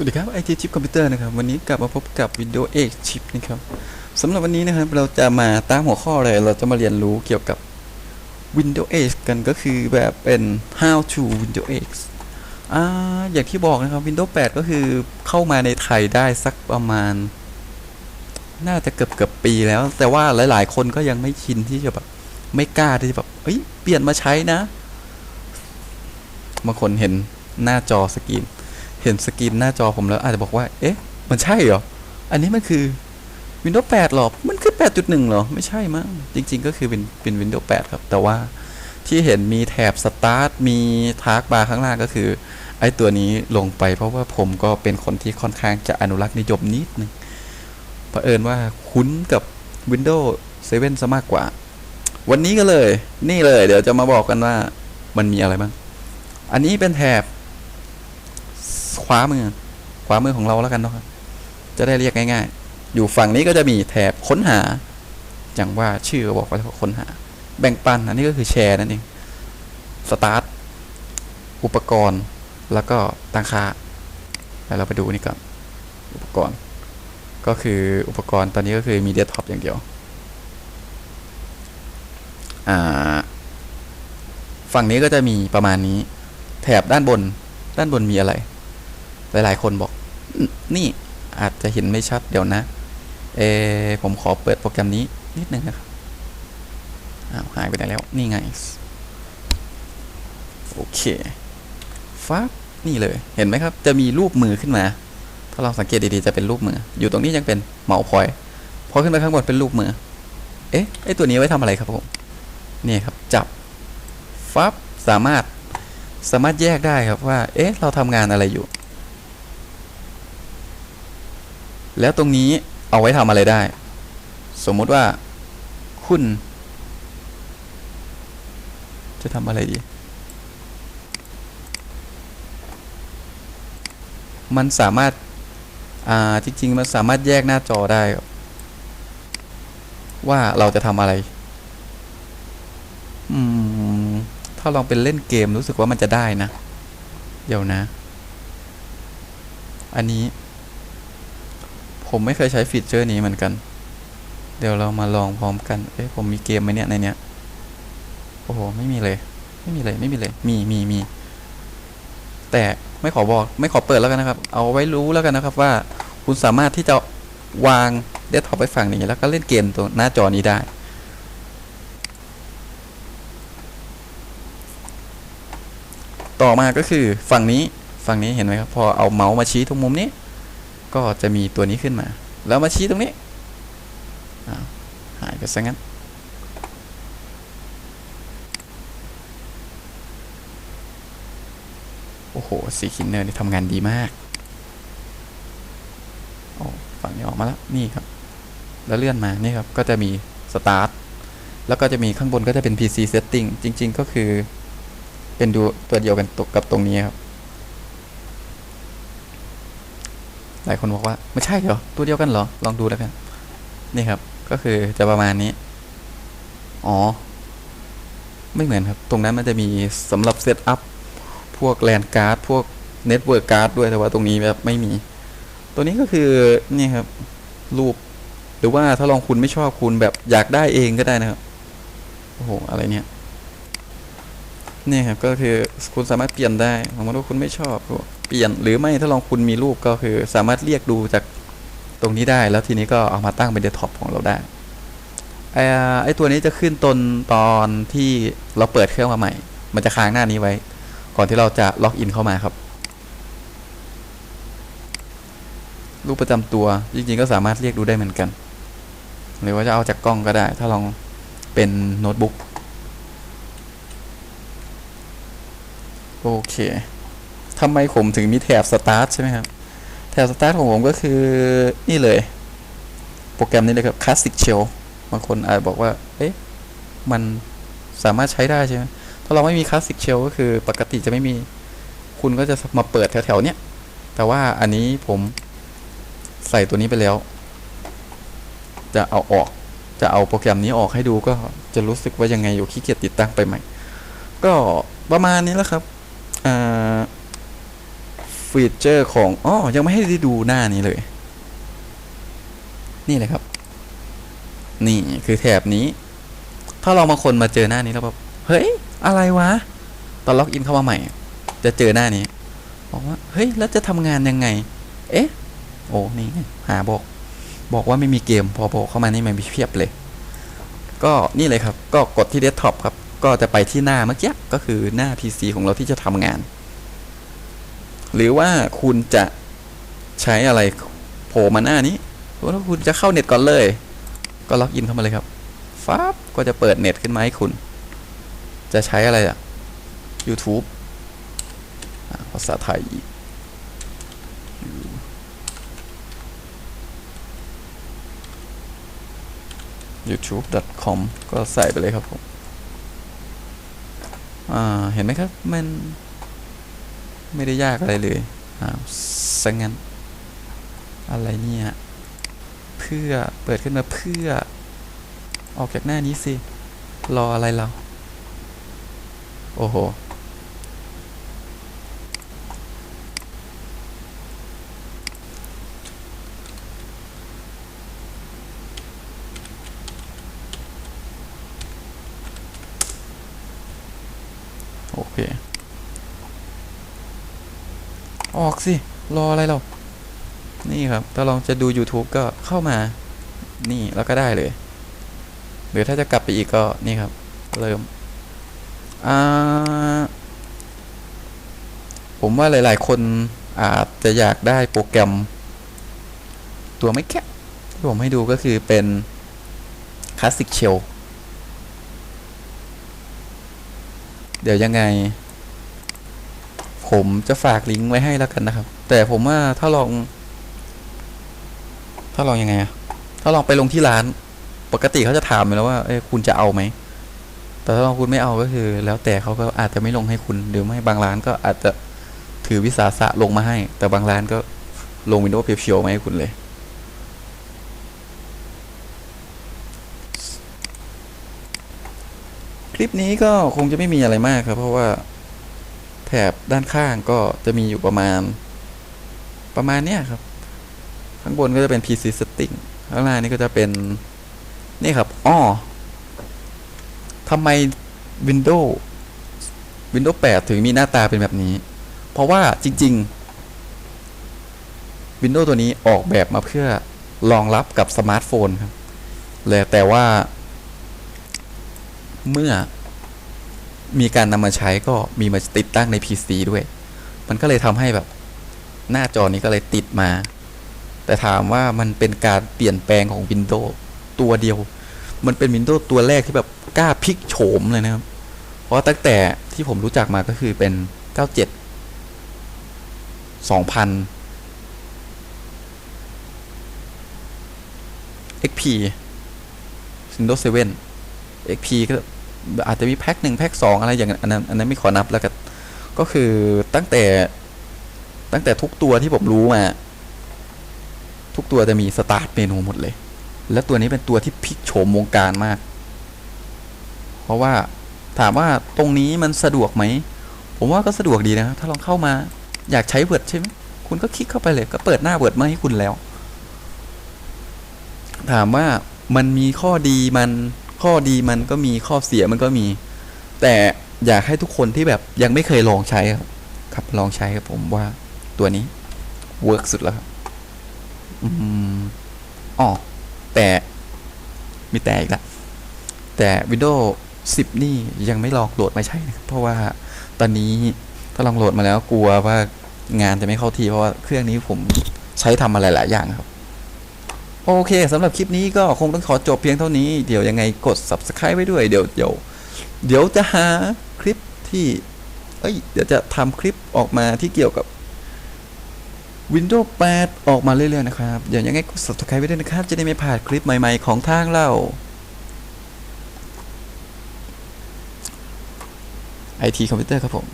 สวัสดีครับไอทีชิปคอมพิวเตอร์นะครับวันนี้กลับมาพบกับ Windows 8 Chip นะครับสำหรับวันนี้นะครับเราจะมาตามหัวข้อเลยเราจะมาเรียนรู้เกี่ยวกับ Windows 8กันก็คือแบบเป็น how to Windows 8อ่าอย่างที่บอกนะครับ Windows 8 ก็คือเข้ามาในไทยได้สักประมาณ น่าจะเกือบเกือบปีแล้ว แต่ว่าหลาย ๆ คนก็ยังไม่ชินที่จะแบบไม่กล้าที่จะแบบเอ้ยเปลี่ยนมาใช้นะบางคนเห็นหน้าจอสกรีน เห็นสกรีนหน้าจอผมแล้วอาจจะบอกว่า เอ๊ะ มันใช่เหรอ อันนี้มันคือ Windows 8หรอ มันคือ 8.1เหรอ ไม่ใช่มั้ง จริง ๆ ก็คือเป็นเป็น Windows 8 ครับ แต่ว่าที่เห็นมีแถบ Start มีทาร์กบาร์ข้างล่างก็คือ ไอ้ตัวนี้ลงไปเพราะว่าผมก็เป็นคนที่ค่อนข้างจะอนุรักษ์นิยมนิดนึงเผอิญว่าคุ้นกับ Windows 7ซะมากกว่า วันนี้ก็เลย นี่เลย เดี๋ยวจะมาบอกกันว่ามันมีอะไรบ้าง อันนี้เป็นแถบ ขวามือ ขวามือของเราแล้วกันเนาะครับจะได้เรียกง่าย ๆ อยู่ฝั่งนี้ก็จะมีแถบค้นหา อย่างว่าชื่อก็บอกว่าค้นหา แบ่งปันอันนี้ก็คือแชร์นั่นเองสตาร์ทอุปกรณ์แล้วก็ตั้งค่าแล้วเราไปดูนี่ก่อนอุปกรณ์ ก็คืออุปกรณ์ตอนนี้ก็คือมีเดสก์ท็อปอย่างเดียวฝั่งนี้ก็จะมีประมาณนี้ แถบด้านบนด้านบนมีอะไร หลายๆ คนบอก นี่อาจจะเห็นไม่ชัดเดี๋ยวนะ เอผมขอเปิดโปรแกรมนี้นิดนึงนะครับอ้าวหายไปไหนแล้ว นี่ไง โอเคฟ้าบนี่เลย เห็นไหมครับ จะมีรูปมือขึ้นมา ถ้าเราสังเกตดีๆ จะเป็นรูปมือ อยู่ตรงนี้ยังเป็นเมาส์พอยต์พอขึ้นไปข้างบนเป็นรูปมือ เอ๊ะ ไอตัวนี้ไว้ทำอะไรครับผม นี่ครับ จับฟับ สามารถ สามารถแยกได้ครับว่า เอ๊ะ เราทำงานอะไรอยู่ แล้วตรงนี้เอาไว้ทำอะไรได้ สมมติว่าคุณ จะทำอะไรดี มันสามารถ อ่า จริง ๆ มันสามารถแยกหน้าจอได้ ว่าเราจะทำอะไร อืม ถ้าลองเป็นเล่นเกมรู้สึกว่ามันจะได้นะ เดี๋ยวนะ อันนี้ ผมไม่เคยใช้ฟีเจอร์นี้เหมือนกัน เดี๋ยวเรามาลองพร้อมกัน เอ๊ะผมมีเกมไหมเนี่ยในเนี้ย โอ้โห ไม่มีเลย ไม่มีเลย ไม่มีเลย มีมีมี แต่ไม่ขอบอก ไม่ขอเปิดแล้วกันนะครับ เอาไว้รู้แล้วกันนะครับว่า คุณสามารถที่จะวางเดสก์ท็อปไปฝั่งนี้แล้วก็เล่นเกมตัวหน้าจอนี้ได้ต่อมาก็คือฝั่งนี้ฝั่งนี้เห็นไหมครับ พอเอาเมาส์มาชี้ตรงมุมนี้ ก็จะมีตัวนี้ขึ้นมา แล้วมาชี้ตรงนี้หายไปซะงั้น โอ้โหสีคินเนอร์นี่ทำงานดีมากโอ้ฝั่งนี้ออกมาแล้ว นี่ครับ แล้วเลื่อนมานี่ครับ ก็จะมีสตาร์ทแล้วก็จะมีข้างบนก็จะเป็น PC setting จริง ๆ ก็คือเป็นดูตัวเดียวกันกกับตรงนี้ครับ หลายคนบอกว่าไม่ใช่เหรอตัวเดียวกันเหรอ ลองดูแล้วกันนี่ครับ ก็คือจะประมาณนี้ อ๋อ ไม่เหมือนครับ ตรงนั้นมันจะมีสำหรับเซตอัพพวกแลนการ์ดพวกเน็ตเวิร์กการ์ดด้วยแต่ว่าตรงนี้แบบไม่มี ตัวนี้ก็คือนี่ครับ รูป หรือว่าถ้าลองคุณไม่ชอบคุณแบบอยากได้เองก็ได้นะครับ โอ้โห อะไรเนี่ย นี่ครับก็คือคุณสามารถเปลี่ยนได้สมมติว่าคุณไม่ชอบเปลี่ยนหรือไม่ถ้าลองคุณมีรูปก็คือสามารถเรียกดูจากตรงนี้ได้ แล้วทีนี้ก็เอามาตั้งเป็นเดสก์ท็อปของเราได้ไอ้ไอ้ตัวนี้จะขึ้นตนตอนที่เราเปิดเครื่องมาใหม่ มันจะค้างหน้านี้ไว้ ก่อนที่เราจะล็อกอินเข้ามาครับ รูปประจำตัวจริงๆก็สามารถเรียกดูได้เหมือนกัน หรือว่าจะเอาจากกล้องก็ได้ ถ้าลองเป็นโน้ตบุ๊ก โอเคทำไมผมถึงมีแถบสตาร์ทใช่ไหมครับ แถบสตาร์ทของผมก็คือนี่เลย โปรแกรมนี้เลยครับ Classic Shell บางคนอาจบอกว่า เอ๊ะ มันสามารถใช้ได้ใช่ไหมถ้าเราไม่มี Classic Shell ก็คือปกติจะไม่มี คุณก็จะมาเปิดแถวๆเนี้ย แต่ว่าอันนี้ผมใส่ตัวนี้ไปแล้ว จะเอาออก จะเอาโปรแกรมนี้ออกให้ดูก็จะรู้สึกว่ายังไงอยู่ขี้เกียจติดตั้งไปใหม่ ก็ประมาณนี้แหล้วครับ ฟีเจอร์ของอ๋อยังไม่ให้ได้ดูหน้านี้เลย นี่เลยครับ นี่คือแถบนี้ ถ้าเราบางคนมาเจอหน้านี้แล้วแบบเฮ้ย อะไรวะ ตอนล็อกอินเข้ามาใหม่ จะเจอหน้านี้ บอกว่า เฮ้ย แล้วจะทำงานยังไง เอ๊ะ โอ้นี่หาบอก บอกว่าไม่มีเกม พอบอกเข้ามานี่มันมีเพียบเลย ก็นี่เลยครับ ก็กดที่เดสก์ท็อปครับ ก็จะไปที่หน้าเมื่อกี้ก็คือหน้า PC ของเราที่จะทำงาน หรือว่าคุณจะใช้อะไรโผล่มาหน้านี้หรือว่าคุณจะเข้าเน็ตก่อนเลย ก็ล็อกอินเข้ามาเลยครับฟ้าบก็จะเปิดเน็ตขึ้นมาให้คุณ จะใช้อะไรอะ YouTube ภาษาไทยอีก youtube.com ก็ใส่ไปเลยครับผม เห็นไหมครับ มันไม่ได้ยากอะไรเลยอ่าสังงั้น อะไรเนี่ย เพื่อเปิดขึ้นมาเพื่อ ออกจากหน้านี้สิ รออะไรเรา โอ้โห โอเค ออกสิ รออะไรเรา นี่ครับ ถ้าลองจะดู YouTube ก็เข้ามา นี่แล้วก็ได้เลย หรือถ้าจะกลับไปอีกก็นี่ครับ เริ่ม อ่า ผมว่าหลาย ๆ คนอาจจะอยากได้โปรแกรม ตัวไม่แค่ที่ผมให้ดูก็คือเป็น Classic Shell เเดี๋ยวยังไง ผมจะฝากลิงก์ไว้ให้แล้วกันนะครับ แต่ผมว่าถ้าลอง ถ้าลองยังไงอะถ้าลองไปลงที่ร้าน ปกติเขาจะถามอยู่แล้วว่าเอ้คุณจะเอาไหม แต่ถ้าลองคุณไม่เอาก็คือ แล้วแต่เขาก็อาจจะไม่ลงให้คุณหรือไม่บางร้านก็อาจจะถือวิสาสะลงมาให้ แต่บางร้านก็ลงวินโดว์เพียวๆมาให้คุณเลย ลิปนี้ก็คงจะไม่มีอะไรมากครับ เพราะว่าแถบด้านข้างก็จะมีอยู่ประมาณ ประมาณเนี้ยครับ ข้างบนก็จะเป็น PC setting ข้างล่างนี่ก็จะเป็น นี่ครับอ้อทำไม Windows Windows 8 ถึงมีหน้าตาเป็นแบบนี้ เพราะว่าจริง ๆ Windows ตัวนี้ออกแบบมาเพื่อรองรับกับสมาร์ทโฟนครับ แต่ว่า เมื่อมีการนำมาใช้ก็มีมาติดตั้งใน PC ด้วย มันก็เลยทำให้แบบ หน้าจอนี้ก็เลยติดมา แต่ถามว่ามันเป็นการเปลี่ยนแปลงของ Windows ตัวเดียว มันเป็น Windows ตัวแรกที่แบบกล้าพลิกโฉมเลยนะครับ เพราะตั้งแต่ที่ผมรู้จักมาก็คือเป็น 97 2000 XP Windows 7 XP ก็อาจจะมีแพ็คหนึ่งแพ็คสองอะไรอย่างอันนั้นอันนั้นไม่ขอนับแล้วกันก็คือตั้งแต่ตั้งแต่ทุกตัวที่ผมรู้มา ทุกตัวจะมีสตาร์ทเมนูหมดเลย และตัวนี้เป็นตัวที่พลิกโฉมวงการมาก เพราะว่าถามว่าตรงนี้มันสะดวกไหม ผมว่าก็สะดวกดีนะครับ ถ้าลองเข้ามาอยากใช้เวิร์ดใช่ไหมคุณก็คลิกเข้าไปเลย ก็เปิดหน้าเวิร์ดมาให้คุณแล้ว ถามว่ามันมีข้อดีมัน ข้อดีมันก็มีข้อเสียมันก็มี แต่อยากให้ทุกคนที่แบบยังไม่เคยลองใช้ครับครับลองใช้ครับผมว่าตัวนี้เวิร์กสุดแล้วครับอืมอ๋อแต่มีแต่อีกละแต่ Windows 10 นี่ยังไม่ลองโหลดมาใช้นะครับเพราะว่าตอนนี้ถ้าลองโหลดมาแล้วกลัวว่างานจะไม่เข้าทีเพราะว่าเครื่องนี้ผมใช้ทำอะไรหลายอย่างครับ โอเคสำหรับคลิปนี้ก็คงต้องขอจบเพียงเท่านี้ เดี๋ยวยังไงกด subscribe ไว้ด้วย เดี๋ยวเดี๋ยวเดี๋ยวจะหาคลิปที่ เอ้ย เดี๋ยวจะทำคลิปออกมาที่เกี่ยวกับ Windows 8 ออกมาเรื่อยๆนะครับ เดี๋ยวยังไงกด subscribe ไว้ด้วยนะครับ จะได้ไม่พลาดคลิปใหม่ๆของทางเรา IT คอมพิวเตอร์ครับผม